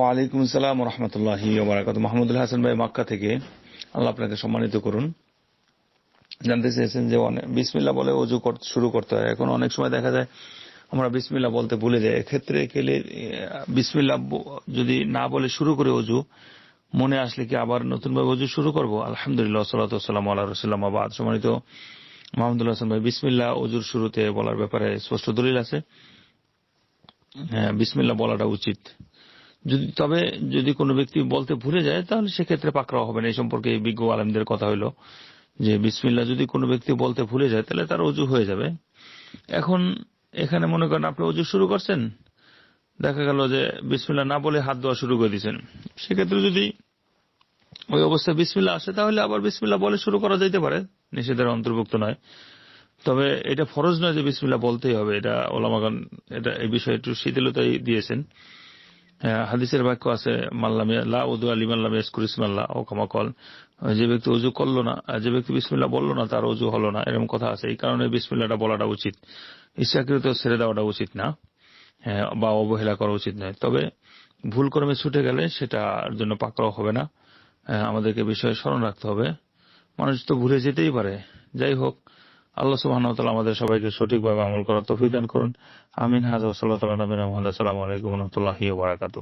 ওয়ালাইকুম আসসালাম রহমতুল্লাহ ওবরাকাত মাহমুদুল হাসান ভাই মক্কা থেকে আল্লাহ আপনাকে সম্মানিত করুন। জানতে চেয়েছেন যে বিসমিল্লা বলে অজু শুরু করতে হয়। এখন অনেক সময় দেখা যায় আমরা বিসমিল্লা বলতে ভুলে যাই। এক্ষেত্রে গেলে বিসমিল্লা যদি না বলে শুরু করে অজু, মনে আসলে কি আবার নতুন ভাবে অজু শুরু করব? আলহামদুলিল্লাহ সাল্লাম আল্লাহ রসুল্লাম আবাদ সম্মানিত মাহমুদুল হাসান ভাই বিসমিল্লা অজুর শুরুতে বলার ব্যাপারে স্পষ্ট দলিল আছে। হ্যাঁ বিসমিল্লা বলাটা উচিত। যদি, তবে যদি কোনো ব্যক্তি বলতে ভুলে যায়, তাহলে সেক্ষেত্রে পাকড়াও হবে না। এই সম্পর্কে বিজ্ঞ আলমদের কথা হলো যে বিসমিল্লা যদি কোনো ব্যক্তি বলতে ভুলে যায়, তাহলে তার অজু হয়ে যাবে। এখন এখানে মনে করেন আপনি অজু শুরু করছেন, দেখা গেল যে বিসমিল্লা না বলে হাত দেওয়া শুরু করে দিয়েছেন। সেক্ষেত্রে যদি ওই অবস্থায় বিসমিল্লা আসে, তাহলে আবার বিসমিল্লা বলে শুরু করা যেতে পারে। নিষেধের অন্তর্ভুক্ত নয়। তবে এটা ফরজ নয় যে বিসমিল্লা বলতেই হবে। এটা ওলামাগান এটা এই বিষয়ে একটু শিথিলতাই দিয়েছেন। হাদিসের বাক্য আছে যে ব্যক্তি করল না যে ব্যক্তি বিসমিল্লা বলল না তার হলো না এরকম কথা আছে। এই কারণে বিসমিল্লাটা বলাটা উচিত। ইচ্ছাকৃত ছেড়ে দেওয়াটা উচিত না হ্যাঁ, বা অবহেলা করা উচিত নয়। তবে ভুল কর্মে ছুটে গেলে সেটার জন্য পাকড়াও হবে না। হ্যাঁ, আমাদেরকে বিষয়ে স্মরণ রাখতে হবে। মানুষ তো ভুলে যেতেই পারে। যাই হোক আল্লাহ সুবাহ আমাদের সবাইকে সঠিকভাবে আমল করার তফিক দান করুন। আমিন। হাজার সাল্লাহ আলাইকুম রহমতুল্লাহি বারাকাতু